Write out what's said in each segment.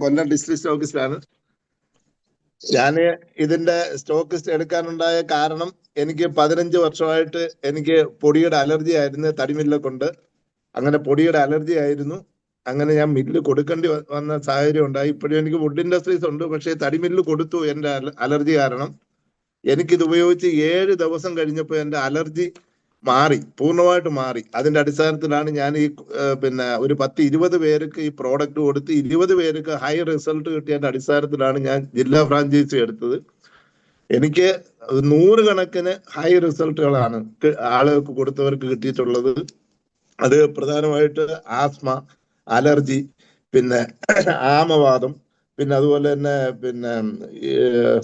കൊല്ലം district ആണ് ഞാൻ ഇതിന്റെ സ്റ്റോക്കിസ്റ്റ് എടുക്കാനുണ്ടായ കാരണം എനിക്ക് പതിനഞ്ച് വർഷമായിട്ട് എനിക്ക് പൊടിയുടെ അലർജി ആയിരുന്നു തടിമില്ല കൊണ്ട് അങ്ങനെ പൊടിയുടെ അലർജി ആയിരുന്നു. അങ്ങനെ ഞാൻ മില്ല് കൊടുക്കേണ്ടി വന്ന സാഹചര്യം ഉണ്ടായി. ഇപ്പോഴും എനിക്ക് വുഡ് ഇൻഡസ്ട്രീസ് ഉണ്ട്. പക്ഷേ തടിമില്ല് കൊടുത്തു എന്റെ അലർജി കാരണം. എനിക്കിത് ഉപയോഗിച്ച് ഏഴ് ദിവസം കഴിഞ്ഞപ്പോൾ എന്റെ അലർജി മാറി പൂർണമായിട്ട് മാറി. അതിന്റെ അടിസ്ഥാനത്തിലാണ് ഞാൻ ഈ പിന്നെ ഒരു പത്ത് ഇരുപത് പേർക്ക് ഈ പ്രോഡക്റ്റ് കൊടുത്ത് ഇരുപത് പേർക്ക് ഹൈ റിസൾട്ട് കിട്ടിയതിന്റെ അടിസ്ഥാനത്തിലാണ് ഞാൻ ജില്ലാ ഫ്രാഞ്ചൈസി എടുത്തത്. എനിക്ക് നൂറുകണക്കിന് ഹൈ റിസൾട്ടുകളാണ് ആളുകൾക്ക് കൊടുത്തവർക്ക് കിട്ടിയിട്ടുള്ളത്. അത് പ്രധാനമായിട്ട് ആസ്മ അലർജി പിന്നെ ആമവാദം പിന്നെ അതുപോലെ തന്നെ പിന്നെ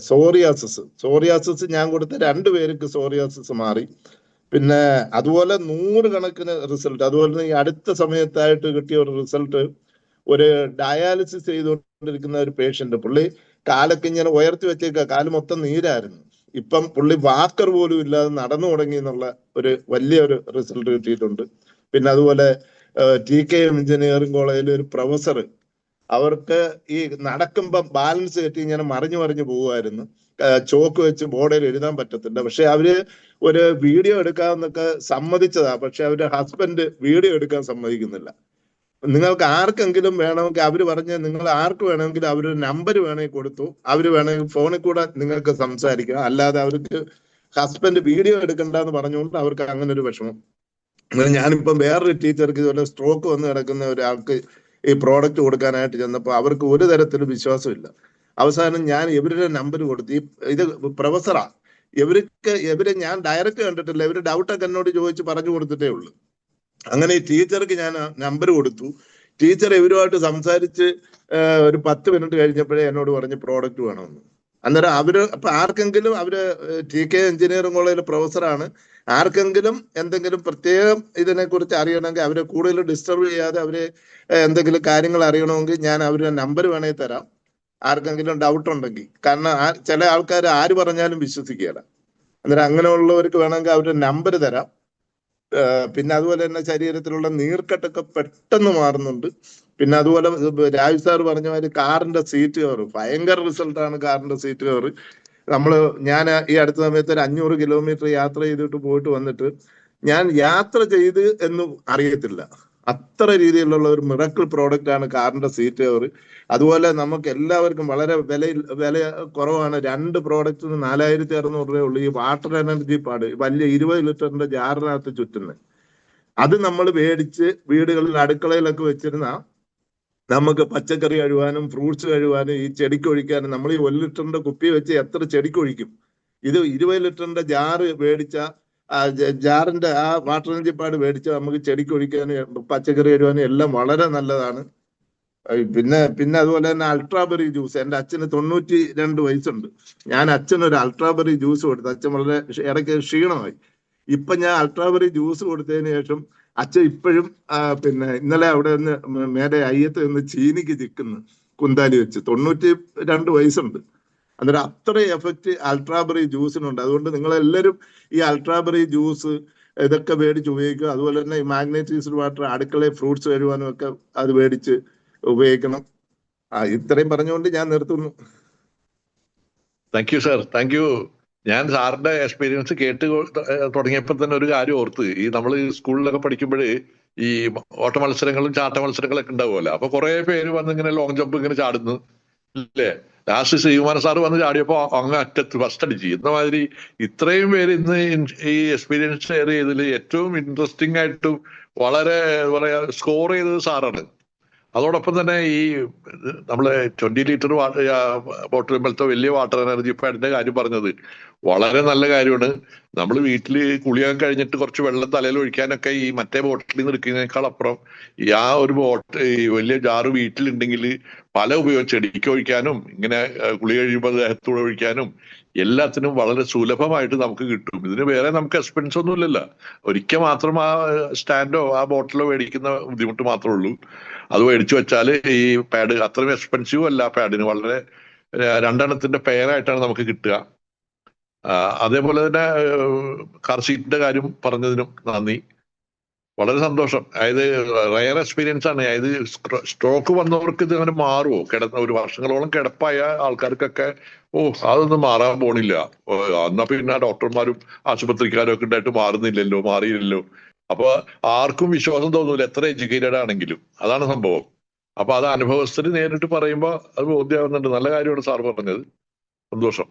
സോറിയാസിസ് സോറിയാസിസ് ഞാൻ കൊടുത്ത രണ്ടു പേർക്ക് സോറിയാസിസ് മാറി. പിന്നെ അതുപോലെ നൂറുകണക്കിന് റിസൾട്ട് അതുപോലെ തന്നെ ഈ അടുത്ത സമയത്തായിട്ട് കിട്ടിയ ഒരു റിസൾട്ട് ഒരു ഡയാലിസിസ് ചെയ്തുകൊണ്ടിരിക്കുന്ന ഒരു പേഷ്യന്റ് പുള്ളി കാലൊക്കെ ഇങ്ങനെ ഉയർത്തി വെച്ചേക്ക. കാൽ മൊത്തം നീരായിരുന്നു. ഇപ്പം പുള്ളി വാക്കർ പോലും ഇല്ലാതെ നടന്നു തുടങ്ങി എന്നുള്ള ഒരു വലിയ ഒരു റിസൾട്ട് കിട്ടിയിട്ടുണ്ട്. പിന്നെ അതുപോലെ ടി കെ എം എഞ്ചിനീയറിംഗ് കോളേജിലെ ഒരു പ്രൊഫസർ അവർക്ക് ഈ നടക്കുമ്പം ബാലൻസ് കെട്ടി ഇങ്ങനെ മറിഞ്ഞു മറിഞ്ഞു പോവുമായിരുന്നു. ചോക്ക് വെച്ച് ബോർഡിൽ എഴുതാൻ പറ്റത്തില്ല. പക്ഷെ അവർ ഒരു വീഡിയോ എടുക്കാമെന്നൊക്കെ സമ്മതിച്ചതാ. പക്ഷെ അവരുടെ ഹസ്ബൻഡ് വീഡിയോ എടുക്കാൻ സമ്മതിക്കുന്നില്ല. നിങ്ങൾക്ക് ആർക്കെങ്കിലും വേണമെങ്കിൽ അവർ പറഞ്ഞ് നിങ്ങൾ ആർക്ക് വേണമെങ്കിൽ അവരൊരു നമ്പർ വേണമെങ്കിൽ കൊടുത്തു. അവർ വേണമെങ്കിൽ ഫോണിൽ കൂടെ നിങ്ങൾക്ക് സംസാരിക്കാം. അല്ലാതെ അവർക്ക് ഹസ്ബൻഡ് വീഡിയോ എടുക്കണ്ട എന്ന് പറഞ്ഞുകൊണ്ട് അവർക്ക് അങ്ങനെ ഒരു വിഷമം. ഞാനിപ്പം വേറൊരു ടീച്ചർക്ക് ഇതുപോലെ സ്ട്രോക്ക് വന്ന് കിടക്കുന്ന ഒരാൾക്ക് ഈ പ്രോഡക്റ്റ് കൊടുക്കാനായിട്ട് ചെന്നപ്പോൾ അവർക്ക് ഒരു തരത്തിലും വിശ്വാസമില്ല. അവസാനം ഞാൻ ഇവരുടെ നമ്പർ കൊടുത്തു ഈ ഇത് പ്രൊഫസറാ. ഇവർക്ക് ഇവരെ ഞാൻ ഡയറക്റ്റ് കണ്ടിട്ടില്ല. ഇവർ ഡൗട്ടൊക്കെ എന്നോട് ചോദിച്ച് പറഞ്ഞു കൊടുത്തിട്ടേ ഉള്ളൂ. അങ്ങനെ ടീച്ചർക്ക് ഞാൻ നമ്പർ കൊടുത്തു. ടീച്ചർ ഇവരുമായിട്ട് സംസാരിച്ച് ഒരു പത്ത് മിനിറ്റ് കഴിഞ്ഞപ്പോഴേ എന്നോട് പറഞ്ഞ് പ്രോഡക്റ്റ് വേണമെന്ന്. അന്നേരം അവർ അപ്പൊ ആർക്കെങ്കിലും അവർ ടി കെ എഞ്ചിനീയറിംഗ് കോളേജിലെ പ്രൊഫസറാണ്. ആർക്കെങ്കിലും എന്തെങ്കിലും പ്രത്യേകം ഇതിനെക്കുറിച്ച് അറിയണമെങ്കിൽ അവരെ കൂടുതൽ ഡിസ്റ്റർബ് ചെയ്യാതെ അവരെ എന്തെങ്കിലും കാര്യങ്ങൾ അറിയണമെങ്കിൽ ഞാൻ അവരുടെ നമ്പർ വേണമെങ്കിൽ തരാം. ആർക്കെങ്കിലും ഡൗട്ട് ഉണ്ടെങ്കിൽ. കാരണം ചില ആൾക്കാർ ആര് പറഞ്ഞാലും വിശ്വസിക്കുകയില്ല. അന്നേരം അങ്ങനെയുള്ളവർക്ക് വേണമെങ്കിൽ അവരുടെ നമ്പർ തരാം. പിന്നെ അതുപോലെ തന്നെ ശരീരത്തിലുള്ള നീർക്കെട്ടൊക്കെ പെട്ടെന്ന് മാറുന്നുണ്ട്. പിന്നെ അതുപോലെ രാജ് സാർ പറഞ്ഞ മാതിരി കാറിന്റെ സീറ്റ് കവർ ഭയങ്കര റിസൾട്ടാണ് കാറിന്റെ സീറ്റ് കവർ നമ്മൾ ഞാൻ ഈ അടുത്ത സമയത്ത് ഒരു അഞ്ഞൂറ് കിലോമീറ്റർ യാത്ര ചെയ്തിട്ട് പോയിട്ട് വന്നിട്ട് ഞാൻ യാത്ര ചെയ്ത് എന്ന് അറിയത്തില്ല. അത്ര രീതിയിലുള്ള ഒരു മിറക്കിൾ പ്രോഡക്റ്റ് ആണ് കാറിന്റെ സീറ്റ് കവർ അതുപോലെ നമുക്ക് എല്ലാവർക്കും വളരെ വില വില കുറവാണ്. രണ്ട് പ്രോഡക്റ്റിന് നാലായിരത്തി അറുന്നൂറ് രൂപയേ ഈ വാട്ടർ എനർജി പാട് വലിയ ഇരുപത് ലിറ്ററിന്റെ ജാറിനകത്ത് ചുറ്റുന്നത് അത് നമ്മൾ മേടിച്ച് വീടുകളിൽ അടുക്കളയിലൊക്കെ വെച്ചിരുന്ന നമുക്ക് പച്ചക്കറി കഴുകാനും ഫ്രൂട്ട്സ് കഴുകാനും ഈ ചെടിക്ക് ഒഴിക്കാനും നമ്മൾ ഈ ഒരു ലിറ്ററിന്റെ കുപ്പി വെച്ച് എത്ര ചെടിക്ക് ഒഴിക്കും? ഇത് ഇരുപത് ലിറ്ററിന്റെ ജാറ് മേടിച്ച ആ ജാറിന്റെ ആ വാട്ടർ പാഡ് മേടിച്ച് നമുക്ക് ചെടിക്ക് ഒഴിക്കാനും പച്ചക്കറി വരുവാനും എല്ലാം വളരെ നല്ലതാണ്. പിന്നെ പിന്നെ അതുപോലെ തന്നെ അൾട്രാബെറി ജ്യൂസ്. എന്റെ അച്ഛന് തൊണ്ണൂറ്റി രണ്ട് വയസ്സുണ്ട്. ഞാൻ അച്ഛന് ഒരു അൾട്രാബെറി ജ്യൂസ് കൊടുത്തു. അച്ഛൻ വളരെ ഇടയ്ക്ക് ക്ഷീണമായി. ഇപ്പൊ ഞാൻ അൾട്രാബെറി ജ്യൂസ് കൊടുത്തതിന് ശേഷം അച്ഛൻ ഇപ്പോഴും പിന്നെ ഇന്നലെ അവിടെ നിന്ന് മേലെ അയ്യത്ത് നിന്ന് ചീനിക്ക് ചിക്കുന്നു കുന്താലി വെച്ച്. തൊണ്ണൂറ്റി രണ്ട് വയസ്സുണ്ട്. അന്നേരം അത്ര എഫക്റ്റ് അൾട്രാബെറി ജ്യൂസിനുണ്ട് അതുകൊണ്ട് നിങ്ങൾ എല്ലാവരും ഈ അൾട്രാബെറി ജ്യൂസ് ഇതൊക്കെ മേടിച്ച് ഉപയോഗിക്കുക. അതുപോലെ തന്നെ ഈ മാഗ്നറ്റൈസ്ഡ് വാട്ടർ അടുക്കളയിൽ ഫ്രൂട്ട്സ് കഴുകാനും ഒക്കെ അത് മേടിച്ച് ഉപയോഗിക്കണം. ആ ഇത്രയും പറഞ്ഞുകൊണ്ട് ഞാൻ നിർത്തുന്നു. Thank you sir thank you ഞാൻ സാറിന്റെ എക്സ്പീരിയൻസ് കേട്ട് തുടങ്ങിയപ്പോൾ തന്നെ ഒരു കാര്യം ഓർത്ത്. ഈ നമ്മൾ സ്കൂളിലൊക്കെ പഠിക്കുമ്പോൾ ഈ ഓട്ട മത്സരങ്ങളും ചാട്ട മത്സരങ്ങളൊക്കെ ഉണ്ടാവുമല്ലോ. അപ്പൊ കുറെ പേര് വന്ന് ഇങ്ങനെ ലോങ് ജമ്പ് ഇങ്ങനെ ചാടുന്നു. ഇല്ലേ? ലാസ്റ്റ് ശ്രീകുമാരൻ സാറ് വന്ന് ചാടിയപ്പോ അങ്ങ് അറ്റത്ത് ഫസ്റ്റ് അടിച്ച്. എന്ന മാതിരി ഇത്രയും പേര് ഇന്ന് ഈ എക്സ്പീരിയൻസ് ഷെയർ ചെയ്തതിൽ ഏറ്റവും ഇൻട്രസ്റ്റിംഗ് ആയിട്ടും വളരെ പറയാ സ്കോർ ചെയ്തത് സാറാണ്. അതോടൊപ്പം തന്നെ ഈ നമ്മൾ ട്വന്റി ലിറ്റർ ബോട്ടിൽ പോലത്തെ വലിയ വാട്ടർ എനർജി പാഡിന്റെ കാര്യം പറഞ്ഞത്. വളരെ നല്ല കാര്യമാണ്. നമ്മൾ വീട്ടിൽ കുളിയാൻ കഴിഞ്ഞിട്ട് കുറച്ച് വെള്ളം തലയിൽ ഒഴിക്കാനൊക്കെ ഈ മറ്റേ ബോട്ടിൽ നിന്ന് എടുക്കുന്നതിനേക്കാൾ അപ്പുറം ഈ ആ ഒരു ബോട്ട് ഈ വലിയ ജാറ് വീട്ടിലുണ്ടെങ്കിൽ പല ഉപയോഗം ചെടിക്ക് ഒഴിക്കാനും ഇങ്ങനെ കുളി കഴിയുമ്പോൾ ദേഹത്തൂടെ ഒഴിക്കാനും എല്ലാത്തിനും വളരെ സുലഭമായിട്ട് നമുക്ക് കിട്ടും. ഇതിന് വേറെ നമുക്ക് എക്സ്പെൻസ് ഒന്നും ഇല്ലല്ലോ. ഒരിക്കൽ മാത്രം ആ സ്റ്റാൻഡോ ആ ബോട്ടിലോ മേടിക്കുന്ന ബുദ്ധിമുട്ട് മാത്രമേ ഉള്ളൂ. അത് മേടിച്ചു വെച്ചാൽ ഈ പാഡ് അത്രയും എക്സ്പെൻസീവ് അല്ല പാഡിന് വളരെ രണ്ടെണ്ണത്തിന്റെ പെയറായിട്ടാണ് നമുക്ക് കിട്ടുക. അതേപോലെ തന്നെ കാർ സീറ്റിന്റെ കാര്യം പറഞ്ഞതിനും നന്ദി. വളരെ സന്തോഷം. അതായത് റയർ എക്സ്പീരിയൻസ് ആണ്. അതായത് സ്ട്രോക്ക് വന്നവർക്ക് ഇത് അങ്ങനെ മാറുമോ കിടന്ന ഒരു വർഷങ്ങളോളം കിടപ്പായ ആൾക്കാർക്കൊക്കെ ഓ അതൊന്നും മാറാൻ പോണില്ല. എന്നാ പിന്നെ ഡോക്ടർമാരും ആശുപത്രിക്കാരും ഒക്കെ ഉണ്ടായിട്ട് മാറുന്നില്ലല്ലോ മാറിയില്ലല്ലോ. അപ്പൊ ആർക്കും വിശ്വാസം തോന്നൂല എത്ര എഡ്യൂക്കേറ്റഡ് ആണെങ്കിലും. അതാണ് സംഭവം. അപ്പൊ അത് അനുഭവസ്ഥര് നേരിട്ട് പറയുമ്പോ അത് ബോധ്യമാകുന്നുണ്ട് നല്ല കാര്യമാണ് സാർ പറഞ്ഞത്. സന്തോഷം.